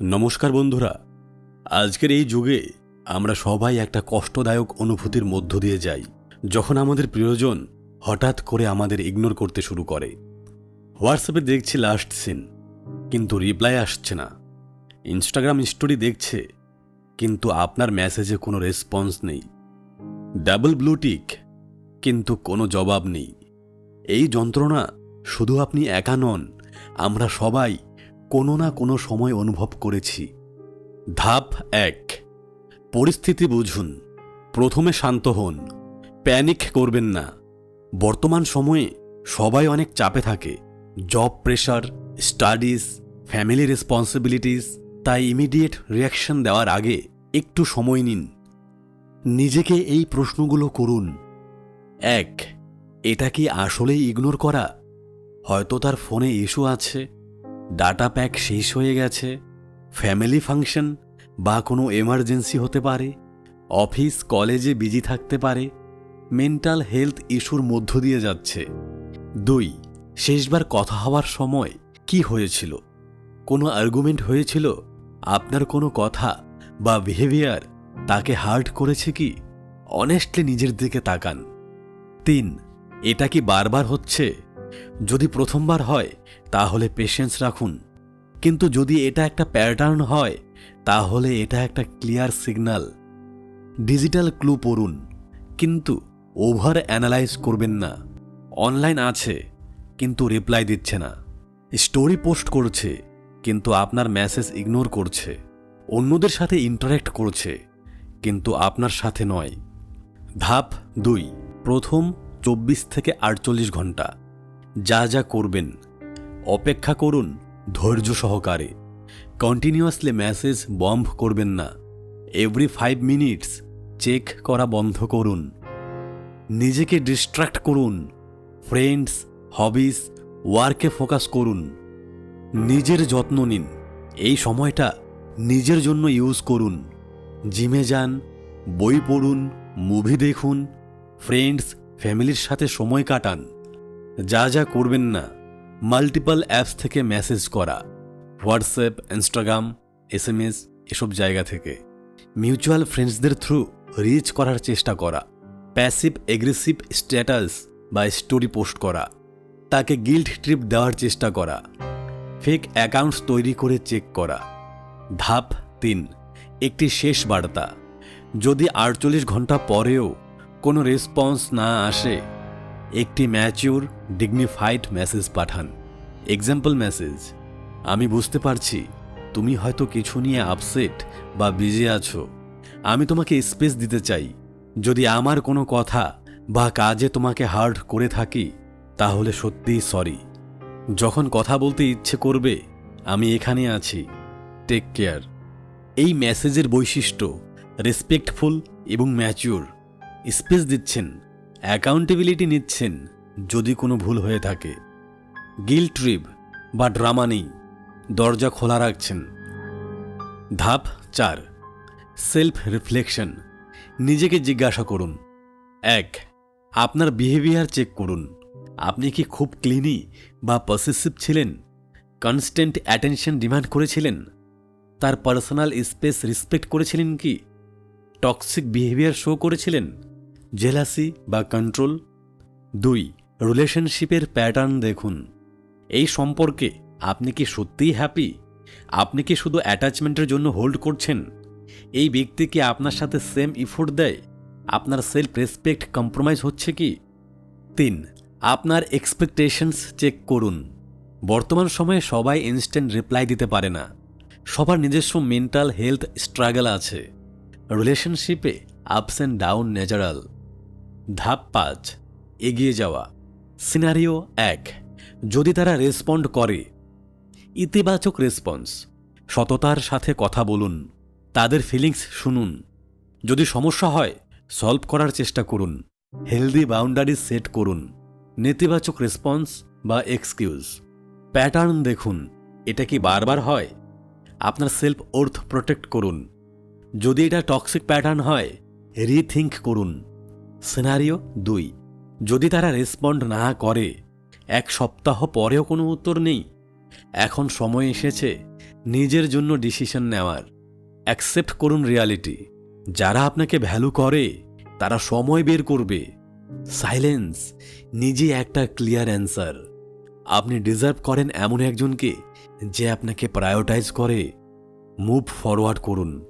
নমস্কার বন্ধুরা। আজকের এই যুগে আমরা সবাই একটা কষ্টদায়ক অনুভূতির মধ্য দিয়ে যাই, যখন আমাদের প্রিয়জন হঠাৎ করে আমাদের ইগনোর করতে শুরু করে। হোয়াটসঅ্যাপে দেখছি লাস্ট সিন কিন্তু রিপ্লাই আসছে না। ইনস্টাগ্রাম স্টোরি দেখছে, কিন্তু আপনার মেসেজে কোনো রেসপন্স নেই। ডাবল ব্লুটিক কিন্তু কোনো জবাব নেই। এই যন্ত্রণা শুধু আপনি একা নন, আমরা সবাই কোনো না কোনো সময় অনুভব করেছি। ধাপ এক। পরিস্থিতি বুঝুন। প্রথমে শান্ত হন। প্যানিক করবেন না। বর্তমান সময়ে সবাই অনেক চাপে থাকে। Job pressure, studies, family responsibilities, তাই ইমিডিয়েট রিয়াকশন দেওয়ার আগে একটু সময় নিন। নিজেকে এই প্রশ্নগুলো করুন। এক, এটা কি আসলেই ইগনোর করা? হয়তো তার ফোনে ইস্যু আছে। ডাটা প্যাক শেষ হয়ে গেছে। ফ্যামিলি ফাংশন বা কোনো এমার্জেন্সি হতে পারে, অফিস, কলেজে বিজি থাকতে পারে, মেন্টাল হেলথ ইস্যুর মধ্য দিয়ে যাচ্ছে। দুই, শেষবার কথা হওয়ার সময় কি হয়েছিল? কোনো আর্গুমেন্ট হয়েছিল? আপনার কোনো কথা বা বিহেভিয়ার তাকে হার্ট করেছে কি? অনেস্টলি নিজের দিকে তাকান। তিন, এটা কি বারবার হচ্ছে? যদি প্রথমবার হয়, তাহলে পেশেন্স রাখুন। কিন্তু যদি এটা একটা প্যাটার্ন হয়, তাহলে এটা একটা ক্লিয়ার সিগন্যাল ডিজিটাল ক্লু পড়ুন। কিন্তু ওভার অ্যানালাইজ করবেন না। অনলাইন আছে, কিন্তু রিপ্লাই দিচ্ছে না। স্টোরি পোস্ট করছে, কিন্তু আপনার মেসেজ ইগনোর করছে। অন্যদের সাথে ইন্টারেক্ট করছে, কিন্তু আপনার সাথে নয়। ধাপ দুই, প্রথম চব্বিশ থেকে আটচল্লিশ ঘণ্টা। যা যা করবেন, অপেক্ষা করুন ধৈর্য সহকারে। কন্টিনিউয়াসলি মেসেজ বম্ব করবেন না। এভরি ফাইভ মিনিটস চেক করা বন্ধ করুন। নিজেকে ডিস্ট্র্যাক্ট করুন। ফ্রেন্ডস হবিস ওয়ার্কে ফোকাস করুন। নিজের যত্ন নিন। এই সময়টা নিজের জন্য ইউজ করুন। জিমে যান, বই পড়ুন মুভি দেখুন ফ্রেন্ডস ফ্যামিলির সাথে সময় কাটান। যা যা করবেন না মাল্টিপল অ্যাপস থেকে মেসেজ করা WhatsApp Instagram S M S এসব জায়গা থেকে। মিউচুয়াল ফ্রেন্ডসদের থ্রু রিচ করার চেষ্টা করা প্যাসিভ এগ্রেসিভ স্ট্যাটাস বা স্টোরি পোস্ট করা, তাকে গিল্ড ট্রিপ দেওয়ার চেষ্টা করা ফেক অ্যাকাউন্টস তৈরি করে চেক করা। ধাপ তিন, একটি শেষ বার্তা। যদি আটচল্লিশ ঘণ্টা পরেও কোনো রেসপন্স না আসে একটি ম্যাচিউর ডিগনিফাইড মেসেজ পাঠান। এক্সাম্পল মেসেজ আমি বুঝতে পারছি, তুমি হয়তো কিছু নিয়ে আপসেট বা বিজি আছো। আমি তোমাকে স্পেস দিতে চাই। যদি আমার কোনো কথা বা কাজে তোমাকে হার্ড করে থাকি, তাহলে সত্যিই সরি যখন কথা বলতে ইচ্ছে করবে, আমি এখানে আছি। টেক কেয়ার এই মেসেজের বৈশিষ্ট্য রেসপেক্টফুল এবং ম্যাচিওর স্পেস দিচ্ছেন। অ্যাকাউন্টেবিলিটি নিচ্ছেন যদি কোনো ভুল হয়ে থাকে। গিল ট্রিপ বা ড্রামা নেই, দরজা খোলা রাখছেন। ধাপ চার সেলফ রিফ্লেকশন নিজেকে জিজ্ঞাসা করুন। এক, আপনার বিহেভিয়ার চেক করুন। আপনি কি খুব ক্লিনি বা পসেসিভ ছিলেন? কনস্ট্যান্ট অ্যাটেনশন ডিমান্ড করেছিলেন? তার পার্সোনাল স্পেস রেসপেক্ট করেছিলেন কি? টক্সিক বিহেভিয়ার শো করেছিলেন? জেলাসি বা কন্ট্রোল। দুই, রিলেশনশিপের প্যাটার্ন দেখুন। এই সম্পর্কে আপনি কি সত্যিই হ্যাপি? আপনি কি শুধু অ্যাটাচমেন্টের জন্য হোল্ড করছেন? এই ব্যক্তি কি আপনার সাথে সেম ইফোর্ট দেয়? আপনার সেলফ রেসপেক্ট কম্প্রোমাইজ হচ্ছে কি? তিন, আপনার এক্সপেকটেশনস চেক করুন। বর্তমান সময়ে সবাই ইনস্ট্যান্ট রিপ্লাই দিতে পারে না। সবার নিজস্ব মেন্টাল হেলথ স্ট্রাগল আছে। রিলেশনশিপে আপস অ্যান্ড ডাউন ন্যাচারাল ধাপ পাঁচ, এগিয়ে যাওয়া। সিনারিও এক, যদি তারা রেসপন্ড করে। ইতিবাচক রেসপন্স, সততার সাথে কথা বলুন, তাদের ফিলিংস শুনুন। যদি সমস্যা হয়, সলভ করার চেষ্টা করুন। হেলদি বাউন্ডারি সেট করুন। নেতিবাচক রেসপন্স বা এক্সকিউজ। প্যাটার্ন দেখুন, এটা কি বারবার হয়? আপনার সেলফ ওর্থ প্রোটেক্ট করুন। যদি এটা টক্সিক প্যাটার্ন হয়, রিথিঙ্ক করুন। সিনারিও দুই। যদি তারা রেসপন্ড না করে, এক সপ্তাহ পরেও কোনো উত্তর নেই। এখন সময় এসেছে নিজের জন্য ডিসিশন নেওয়ার। অ্যাকসেপ্ট করুন রিয়ালিটি। যারা আপনাকে ভ্যালু করে, তারা সময় বের করবে। সাইলেন্স, নিজে একটা ক্লিয়ার অ্যান্সার। আপনি ডিজার্ভ করেন এমন একজনকে যে আপনাকে প্রায়োটাইজ করে। মুভ ফরওয়ার্ড করুন।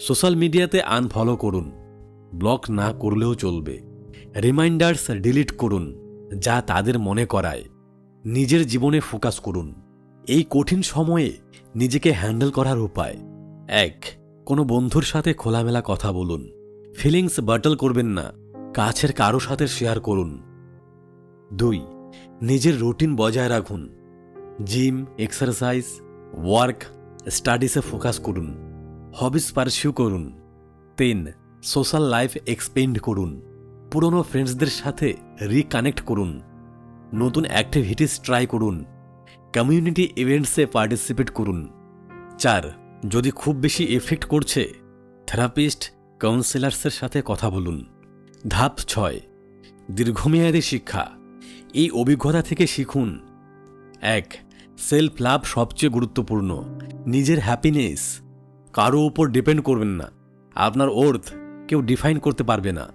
সোশ্যাল মিডিয়াতে আনফলো করুন। ব্লক না করলেও চলবে। রিমাইন্ডার্স ডিলিট করুন, যা তাদের মনে করায়। নিজের জীবনে ফোকাস করুন। এই কঠিন সময়ে নিজেকে হ্যান্ডেল করার উপায়। এক, কোনো বন্ধুর সাথে খোলামেলা কথা বলুন। ফিলিংস বাটল করবেন না, কাছের কারও সাথে শেয়ার করুন। দুই, নিজের রুটিন বজায় রাখুন। জিম, এক্সারসাইজ, ওয়ার্ক স্টাডিসে ফোকাস করুন। হবিস পারসিউ করুন। তিন সোশ্যাল লাইফ এক্সপেন্ড করুন। পুরনো ফ্রেন্ডসদের সাথে রিকানেক্ট করুন। নতুন অ্যাক্টিভিটিস ট্রাই করুন। কমিউনিটি ইভেন্টসে পার্টিসিপেট করুন। চার, যদি খুব বেশি এফেক্ট করছে, থেরাপিস্ট, কাউন্সিলার্সের সাথে কথা বলুন। ধাপ ছয়, দীর্ঘমেয়াদী শিক্ষা। এই অভিজ্ঞতা থেকে শিখুন। এক সেলফ লাভ সবচেয়ে গুরুত্বপূর্ণ। নিজের হ্যাপিনেস। কারও উপর ডিপেন্ড করবেন না। আপনার ওর্থ কেউ ডিফাইন করতে পারবে না।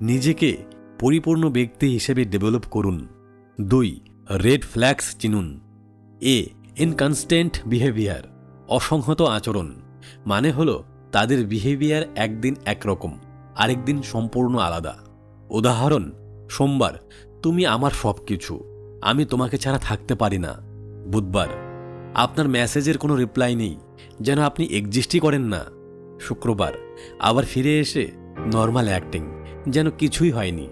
নিজেকে পরিপূর্ণ ব্যক্তি হিসেবে ডেভেলপ করুন। দুই রেড ফ্ল্যাগস চিনুন। এ ইনকনস্ট্যান্ট বিহেভিয়ার অসংহত আচরণ মানে হলো তাদের বিহেভিয়ার একদিন একরকম, আরেকদিন সম্পূর্ণ আলাদা। উদাহরণ, সোমবার, তুমি আমার সব কিছু আমি তোমাকে ছাড়া থাকতে পারি না। বুধবার, আপনার মেসেজের কোনো রিপ্লাই নেই, যেন আপনি এক্সিস্টই করেন না। শুক্রবার, আবার ফিরে এসে নর্মাল অ্যাক্টিং যেন কিছুই হয়নি।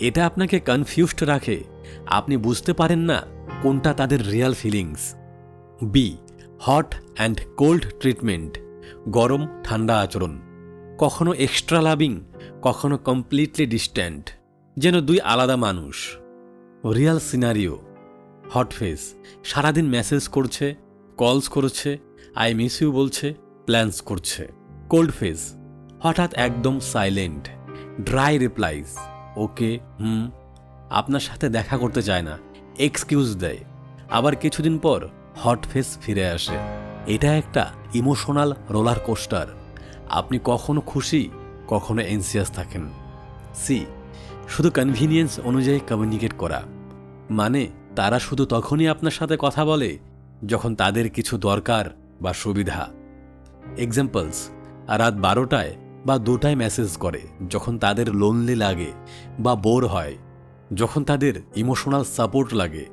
এটা আপনাকে কনফিউজড রাখে। আপনি বুঝতে পারেন না কোনটা তাদের real feelings B hot and cold treatment গরম, ঠান্ডা আচরণ। কখনো এক্সট্রা লাভিং কখনো কমপ্লিটলি ডিস্ট্যান্ট যেন দুই আলাদা মানুষ। রিয়াল সিনারিও হট ফেস সারাদিন মেসেজ করছে কলস করছে আই মিস ইউ বলছে প্ল্যান্স করছে। কোল্ড ফেস হঠাৎ একদম silent dry replies okay hmm, আপনার সাথে দেখা করতে চায় না এক্সকিউজ দেয়। আবার কিছুদিন পর হট ফেস ফিরে আসে। এটা একটা ইমোশনাল রোলার কোস্টার আপনি কখনো খুশি, কখনো এনসিয়াস থাকেন। সি শুধু কনভিনিয়েন্স অনুযায়ী কমিউনিকেট করা। মানে তারা শুধু তখনই আপনার সাথে কথা বলে, যখন তাদের কিছু দরকার বা সুবিধা। এক্সাম্পলস রাত বারোটায় বা দুটায় মেসেজ করে, যখন তাদের লোনলি লাগে বা বোর হয়, যখন তাদের ইমোশনাল সাপোর্ট লাগে,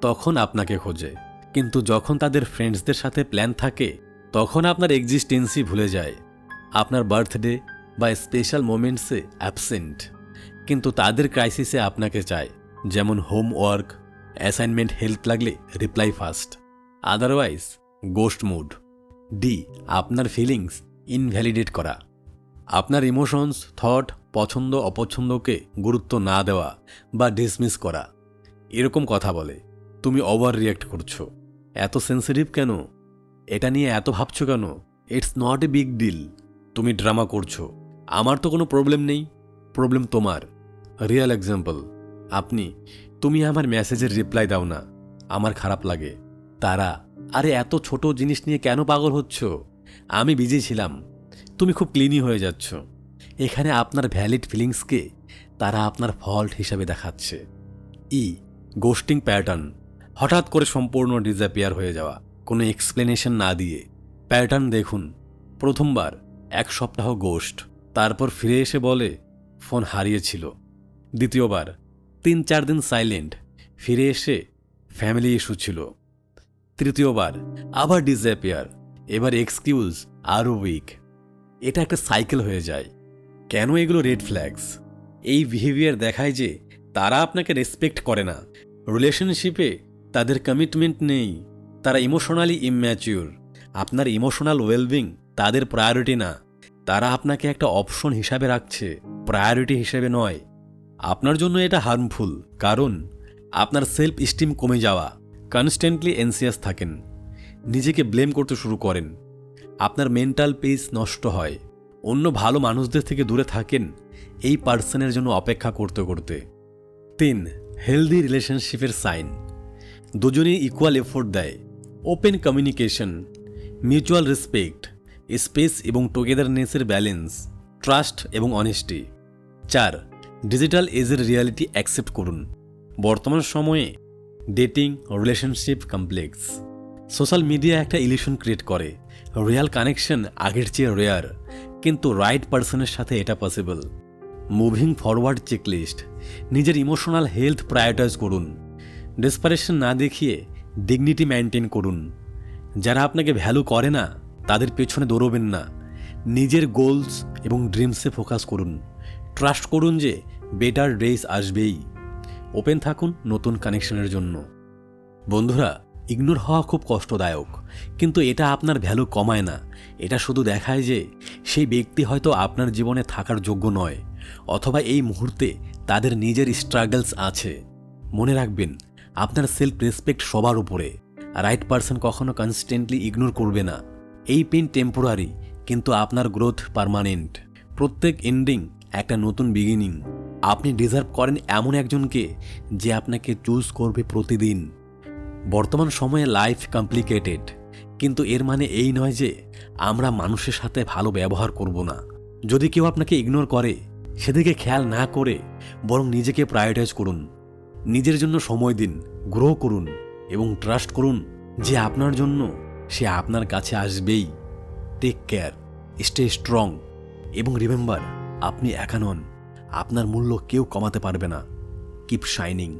তখন আপনাকে খোঁজে। কিন্তু যখন তাদের ফ্রেন্ডসদের সাথে প্ল্যান থাকে, তখন আপনার এক্সিস্টেন্সই ভুলে যায়। আপনার বার্থডে বা স্পেশাল মোমেন্টসে অ্যাবসেন্ট কিন্তু তাদের ক্রাইসিসে আপনাকে চায়, যেমন হোমওয়ার্ক অ্যাসাইনমেন্ট হেল্প লাগলে reply fast otherwise ghost mode D আপনার ফিলিংস ইনভ্যালিডেট করা। আপনার ইমোশনস থট পছন্দ, অপছন্দকে গুরুত্ব না দেওয়া বা ডিসমিস করা, এরকম কথা বলে, তুমি ওভার রিয়াক্ট করছ। এত সেন্সিটিভ কেন? এটা নিয়ে এত ভাবছ কেন? It's not a big deal তুমি ড্রামা করছ। আমার তো কোনো প্রবলেম নেই। প্রবলেম তোমার। রিয়েল এক্সাম্পল আপনি, তুমি আমার মেসেজের রিপ্লাই দাও না। আমার খারাপ লাগে। তারা, আরে, এত ছোট জিনিস নিয়ে কেন পাগল হচ্ছ? আমি বিজি ছিলাম। তুমি খুব ক্লিনই হয়ে যাচ্ছ। এখানে আপনার ভ্যালিড ফিলিংসকে তারা আপনার ফল্ট হিসাবে দেখাচ্ছে। ই গোস্টিং প্যাটার্ন হঠাৎ করে সম্পূর্ণ ডিজাপিয়ার হয়ে যাওয়া, কোনো এক্সপ্লেনেশন না দিয়ে। প্যাটার্ন দেখুন, প্রথমবার এক সপ্তাহ গোস্ট তারপর ফিরে এসে বলে, ফোন হারিয়েছিল। দ্বিতীয়বার, তিন চার দিন সাইলেন্ট ফিরে এসে ফ্যামিলি ইস্যু ছিল। তৃতীয়বার, আবার ডিসঅ্যাপিয়ার এবার এক্সকিউজ আরও উইক এটা একটা সাইকেল হয়ে যায়। কেন এগুলো রেড ফ্ল্যাগস এই বিহেভিয়ার দেখায় যে তারা আপনাকে রেসপেক্ট করে না। রিলেশনশিপে তাদের কমিটমেন্ট নেই। তারা ইমোশনালি ইম্যাচিউর আপনার ইমোশনাল ওয়েলবিং তাদের প্রায়োরিটি না। তারা আপনাকে একটা অপশন হিসাবে রাখছে প্রায়োরিটি হিসেবে নয়। আপনার জন্য এটা হার্মফুল কারণ আপনার সেলফ স্টিম কমে যাওয়া কনস্ট্যান্টলি এনসিয়াস থাকেন। নিজেকে ব্লেম করতে শুরু করেন। আপনার মেন্টাল পিস নষ্ট হয়। অন্য ভালো মানুষদের থেকে দূরে থাকেন, এই পার্সনের জন্য অপেক্ষা করতে করতে। তিন হেলদি রিলেশনশিপের সাইন দুজনেই ইকুয়াল এফোর্ট দেয়। Open communication mutual respect space এবং টুগেদারনেসের ব্যালেন্স ট্রাস্ট এবং অনেস্টি চার ডিজিটাল এজের রিয়ালিটি অ্যাকসেপ্ট করুন। বর্তমান সময়ে dating relationship complex social media একটা ইলিউশন ক্রিয়েট করে। রিয়াল কানেকশন আগের চেয়ে রেয়ার কিন্তু রাইট পার্সনের সাথে এটা পসিবল মুভিং ফরওয়ার্ড চেকলিস্ট নিজের ইমোশনাল হেলথ প্রায়োরিটাইজ করুন। ডেসপারেশন না দেখিয়ে ডিগনিটি মেনটেন করুন। যারা আপনাকে ভ্যালু করে না, তাদের পেছনে দৌড়বেন না। নিজের গোলস এবং ড্রিমসে ফোকাস করুন। ট্রাস্ট করুন যে বেটার ডেজ আসবেই। ওপেন থাকুন নতুন কানেকশনের জন্য। বন্ধুরা ইগনোর হওয়া খুব কষ্টদায়ক। কিন্তু এটা আপনার ভ্যালু কমায় না। এটা শুধু দেখায় যে সেই ব্যক্তি হয়তো আপনার জীবনে থাকার যোগ্য নয়, অথবা এই মুহূর্তে তাদের নিজের স্ট্রাগলস আছে। মনে রাখবেন, আপনার সেলফ রেসপেক্ট সবার উপরে। রাইট পারসন কখনো কনস্ট্যান্টলি ইগনোর করবে না। এই পেন টেম্পোরারি কিন্তু আপনার গ্রোথ পার্মানেন্ট প্রত্যেক এন্ডিং একটা নতুন বিগিনিং আপনি ডিজার্ভ করেন এমন একজনকে যে আপনাকে চুজ করবে প্রতিদিন। বর্তমান সময়ে লাইফ কমপ্লিকেটেড কিন্তু এর মানে এই নয় যে আমরা মানুষের সাথে ভালো ব্যবহার করব না। যদি কেউ আপনাকে ইগনোর করে, সেদিকে খেয়াল না করে বরং নিজেকে প্রায়োরিটাইজ করুন। নিজের জন্য সময় দিন গ্রো করুন এবং ট্রাস্ট করুন যে আপনার জন্য সে আপনার কাছে আসবেই। টেক কেয়ার স্টে স্ট্রং এবং রিমেম্বার আপনি একা নন। আপনার মূল্য কেউ কমাতে পারবে না। Keep shining